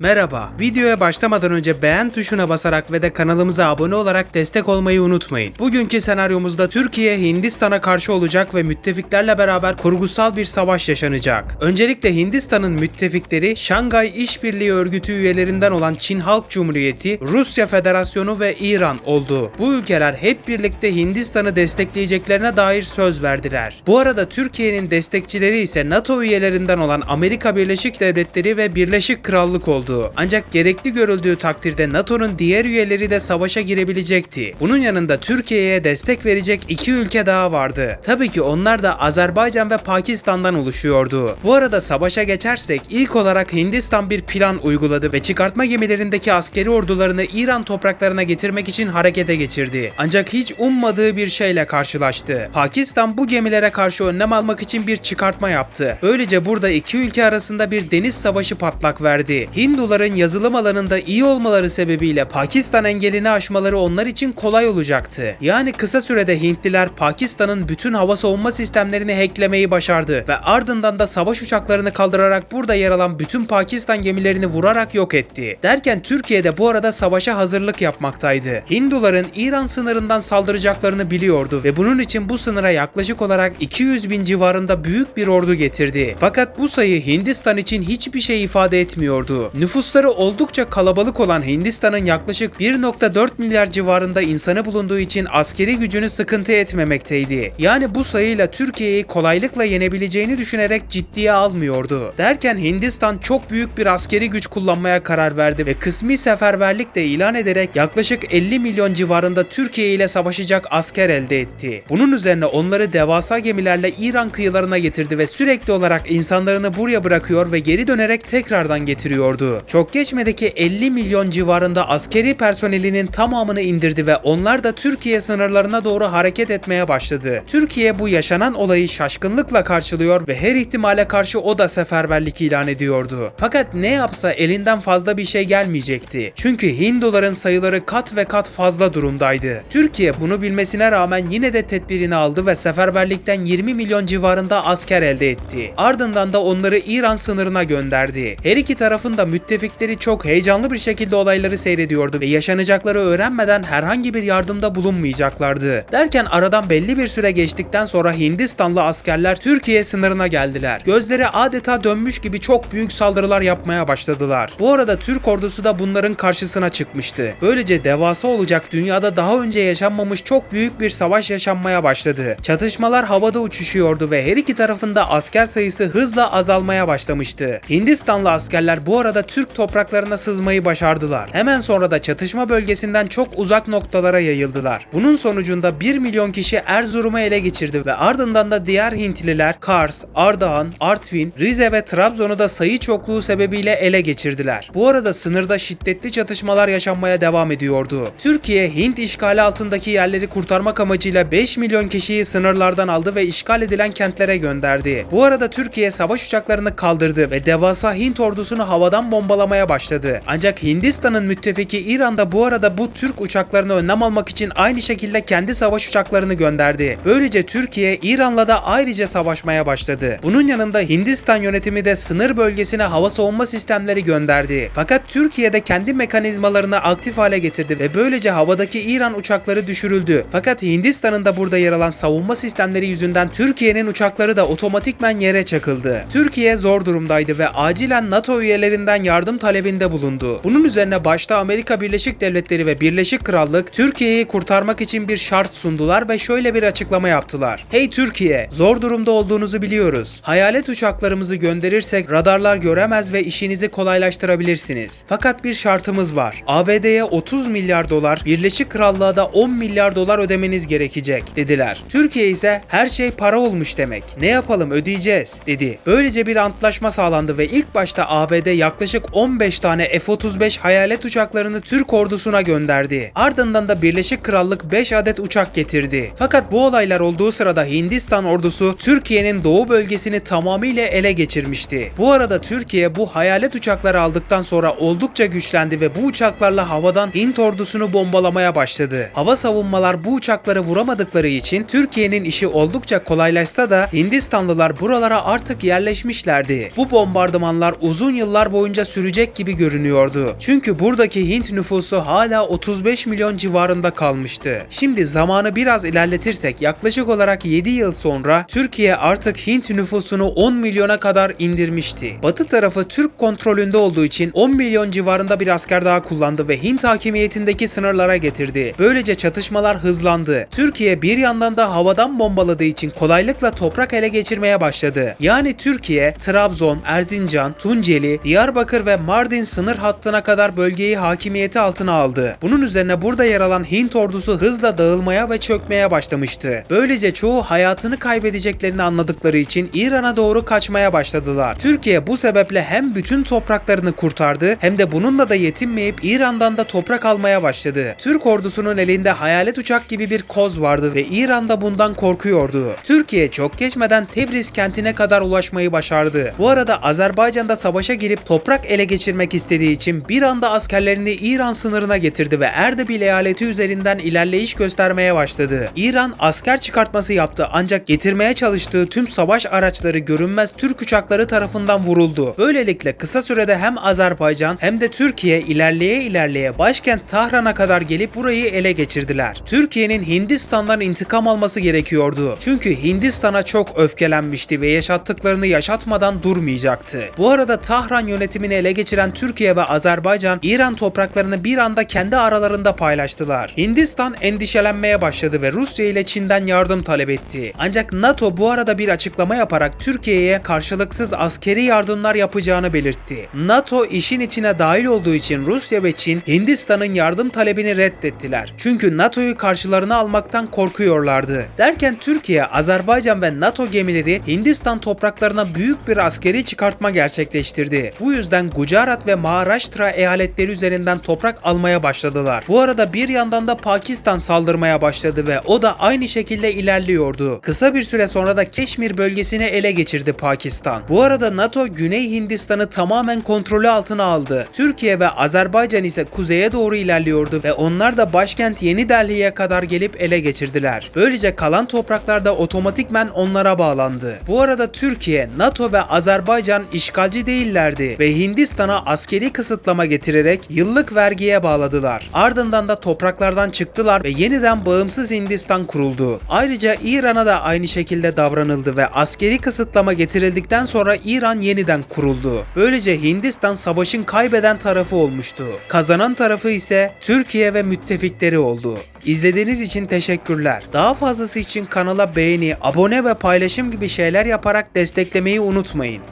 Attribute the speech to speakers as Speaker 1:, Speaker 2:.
Speaker 1: Merhaba. Videoya başlamadan önce beğen tuşuna basarak ve de kanalımıza abone olarak destek olmayı unutmayın. Bugünkü senaryomuzda Türkiye Hindistan'a karşı olacak ve müttefiklerle beraber kurgusal bir savaş yaşanacak. Öncelikle Hindistan'ın müttefikleri Şangay İşbirliği Örgütü üyelerinden olan Çin Halk Cumhuriyeti, Rusya Federasyonu ve İran oldu. Bu ülkeler hep birlikte Hindistan'ı destekleyeceklerine dair söz verdiler. Bu arada Türkiye'nin destekçileri ise NATO üyelerinden olan Amerika Birleşik Devletleri ve Birleşik Krallık oldu. Ancak gerekli görüldüğü takdirde NATO'nun diğer üyeleri de savaşa girebilecekti. Bunun yanında Türkiye'ye destek verecek iki ülke daha vardı. Tabii ki onlar da Azerbaycan ve Pakistan'dan oluşuyordu. Bu arada savaşa geçersek ilk olarak Hindistan bir plan uyguladı ve çıkartma gemilerindeki askeri ordularını İran topraklarına getirmek için harekete geçirdi. Ancak hiç ummadığı bir şeyle karşılaştı. Pakistan bu gemilere karşı önlem almak için bir çıkartma yaptı. Böylece burada iki ülke arasında bir deniz savaşı patlak verdi. Hinduların yazılım alanında iyi olmaları sebebiyle Pakistan engelini aşmaları onlar için kolay olacaktı. Yani kısa sürede Hintliler Pakistan'ın bütün hava savunma sistemlerini hacklemeyi başardı ve ardından da savaş uçaklarını kaldırarak burada yer alan bütün Pakistan gemilerini vurarak yok etti. Derken Türkiye de bu arada savaşa hazırlık yapmaktaydı. Hinduların İran sınırından saldıracaklarını biliyordu ve bunun için bu sınıra yaklaşık olarak 200 bin civarında büyük bir ordu getirdi. Fakat bu sayı Hindistan için hiçbir şey ifade etmiyordu. Nüfusları oldukça kalabalık olan Hindistan'ın yaklaşık 1.4 milyar civarında insanı bulunduğu için askeri gücünü sıkıntı etmemekteydi. Yani bu sayıyla Türkiye'yi kolaylıkla yenebileceğini düşünerek ciddiye almıyordu. Derken Hindistan çok büyük bir askeri güç kullanmaya karar verdi ve kısmi seferberlik de ilan ederek yaklaşık 50 milyon civarında Türkiye ile savaşacak asker elde etti. Bunun üzerine onları devasa gemilerle İran kıyılarına getirdi ve sürekli olarak insanlarını buraya bırakıyor ve geri dönerek tekrardan getiriyordu. Çok geçmedi ki 50 milyon civarında askeri personelinin tamamını indirdi ve onlar da Türkiye sınırlarına doğru hareket etmeye başladı. Türkiye bu yaşanan olayı şaşkınlıkla karşılıyor ve her ihtimale karşı o da seferberlik ilan ediyordu. Fakat ne yapsa elinden fazla bir şey gelmeyecekti. Çünkü Hinduların sayıları kat ve kat fazla durumdaydı. Türkiye bunu bilmesine rağmen yine de tedbirini aldı ve seferberlikten 20 milyon civarında asker elde etti. Ardından da onları İran sınırına gönderdi. Her iki tarafın da müttefikleri çok heyecanlı bir şekilde olayları seyrediyordu ve yaşanacakları öğrenmeden herhangi bir yardımda bulunmayacaklardı. Derken aradan belli bir süre geçtikten sonra Hindistanlı askerler Türkiye sınırına geldiler. Gözleri adeta dönmüş gibi çok büyük saldırılar yapmaya başladılar. Bu arada Türk ordusu da bunların karşısına çıkmıştı. Böylece devasa olacak dünyada daha önce yaşanmamış çok büyük bir savaş yaşanmaya başladı. Çatışmalar havada uçuşuyordu ve her iki tarafında asker sayısı hızla azalmaya başlamıştı. Hindistanlı askerler bu arada Türk topraklarına sızmayı başardılar. Hemen sonra da çatışma bölgesinden çok uzak noktalara yayıldılar. Bunun sonucunda 1 milyon kişi Erzurum'u ele geçirdi ve ardından da diğer Hintliler Kars, Ardahan, Artvin, Rize ve Trabzon'u da sayı çokluğu sebebiyle ele geçirdiler. Bu arada sınırda şiddetli çatışmalar yaşanmaya devam ediyordu. Türkiye, Hint işgali altındaki yerleri kurtarmak amacıyla 5 milyon kişiyi sınırlardan aldı ve işgal edilen kentlere gönderdi. Bu arada Türkiye savaş uçaklarını kaldırdı ve devasa Hint ordusunu havadan bombalamaya başladı. Ancak Hindistan'ın müttefiki İran da bu arada bu Türk uçaklarını önlem almak için aynı şekilde kendi savaş uçaklarını gönderdi. Böylece Türkiye İran'la da ayrıca savaşmaya başladı. Bunun yanında Hindistan yönetimi de sınır bölgesine hava savunma sistemleri gönderdi. Fakat Türkiye de kendi mekanizmalarını aktif hale getirdi ve böylece havadaki İran uçakları düşürüldü. Fakat Hindistan'ın da burada yer alan savunma sistemleri yüzünden Türkiye'nin uçakları da otomatikmen yere çakıldı. Türkiye zor durumdaydı ve acilen NATO üyelerinden yardım talebinde bulundu. Bunun üzerine başta Amerika Birleşik Devletleri ve Birleşik Krallık Türkiye'yi kurtarmak için bir şart sundular ve şöyle bir açıklama yaptılar. Hey Türkiye, zor durumda olduğunuzu biliyoruz. Hayalet uçaklarımızı gönderirsek radarlar göremez ve işinizi kolaylaştırabilirsiniz. Fakat bir şartımız var. ABD'ye 30 milyar dolar, Birleşik Krallığa da 10 milyar dolar ödemeniz gerekecek dediler. Türkiye ise her şey para olmuş demek. Ne yapalım ödeyeceğiz dedi. Böylece bir antlaşma sağlandı ve ilk başta ABD yaklaşık 15 tane F-35 hayalet uçaklarını Türk ordusuna gönderdi. Ardından da Birleşik Krallık 5 adet uçak getirdi. Fakat bu olaylar olduğu sırada Hindistan ordusu Türkiye'nin doğu bölgesini tamamıyla ele geçirmişti. Bu arada Türkiye bu hayalet uçakları aldıktan sonra oldukça güçlendi ve bu uçaklarla havadan Hint ordusunu bombalamaya başladı. Hava savunmalar bu uçakları vuramadıkları için Türkiye'nin işi oldukça kolaylaşsa da Hindistanlılar buralara artık yerleşmişlerdi. Bu bombardımanlar uzun yıllar boyunca sürecek gibi görünüyordu. Çünkü buradaki Hint nüfusu hala 35 milyon civarında kalmıştı. Şimdi zamanı biraz ilerletirsek yaklaşık olarak 7 yıl sonra Türkiye artık Hint nüfusunu 10 milyona kadar indirmişti. Batı tarafı Türk kontrolünde olduğu için 10 milyon civarında bir asker daha kullandı ve Hint hakimiyetindeki sınırlara getirdi. Böylece çatışmalar hızlandı. Türkiye bir yandan da havadan bombaladığı için kolaylıkla toprak ele geçirmeye başladı. Yani Türkiye, Trabzon, Erzincan, Tunceli, Diyarbakır ve Mardin sınır hattına kadar bölgeyi hakimiyeti altına aldı. Bunun üzerine burada yer alan Hint ordusu hızla dağılmaya ve çökmeye başlamıştı. Böylece çoğu hayatını kaybedeceklerini anladıkları için İran'a doğru kaçmaya başladılar. Türkiye bu sebeple hem bütün topraklarını kurtardı hem de bununla da yetinmeyip İran'dan da toprak almaya başladı. Türk ordusunun elinde hayalet uçak gibi bir koz vardı ve İran da bundan korkuyordu. Türkiye çok geçmeden Tebriz kentine kadar ulaşmayı başardı. Bu arada Azerbaycan'da savaşa girip toprak ele geçirmek istediği için bir anda askerlerini İran sınırına getirdi ve Erdebil eyaleti üzerinden ilerleyiş göstermeye başladı. İran asker çıkartması yaptı ancak getirmeye çalıştığı tüm savaş araçları görünmez Türk uçakları tarafından vuruldu. Böylelikle kısa sürede hem Azerbaycan hem de Türkiye ilerleye ilerleye başkent Tahran'a kadar gelip burayı ele geçirdiler. Türkiye'nin Hindistan'dan intikam alması gerekiyordu. Çünkü Hindistan'a çok öfkelenmişti ve yaşattıklarını yaşatmadan durmayacaktı. Bu arada Tahran yönetimini ele geçiren Türkiye ve Azerbaycan İran topraklarını bir anda kendi aralarında paylaştılar. Hindistan endişelenmeye başladı ve Rusya ile Çin'den yardım talep etti. Ancak NATO bu arada bir açıklama yaparak Türkiye'ye karşılıksız askeri yardımlar yapacağını belirtti. NATO işin içine dahil olduğu için Rusya ve Çin Hindistan'ın yardım talebini reddettiler. Çünkü NATO'yu karşılarına almaktan korkuyorlardı. Derken Türkiye, Azerbaycan ve NATO gemileri Hindistan topraklarına büyük bir askeri çıkartma gerçekleştirdi. Bu yüzden Gujarat ve Maharashtra eyaletleri üzerinden toprak almaya başladılar. Bu arada bir yandan da Pakistan saldırmaya başladı ve o da aynı şekilde ilerliyordu. Kısa bir süre sonra da Keşmir bölgesini ele geçirdi Pakistan. Bu arada NATO Güney Hindistan'ı tamamen kontrolü altına aldı. Türkiye ve Azerbaycan ise kuzeye doğru ilerliyordu ve onlar da başkent Yeni Delhi'ye kadar gelip ele geçirdiler. Böylece kalan topraklarda otomatikmen onlara bağlandı. Bu arada Türkiye, NATO ve Azerbaycan işgalci değillerdi ve Hindistan'a askeri kısıtlama getirerek yıllık vergiye bağladılar. Ardından da topraklardan çıktılar ve yeniden bağımsız Hindistan kuruldu. Ayrıca İran'a da aynı şekilde davranıldı ve askeri kısıtlama getirildikten sonra İran yeniden kuruldu. Böylece Hindistan savaşın kaybeden tarafı olmuştu. Kazanan tarafı ise Türkiye ve müttefikleri oldu. İzlediğiniz için teşekkürler. Daha fazlası için kanala beğeni, abone ve paylaşım gibi şeyler yaparak desteklemeyi unutmayın.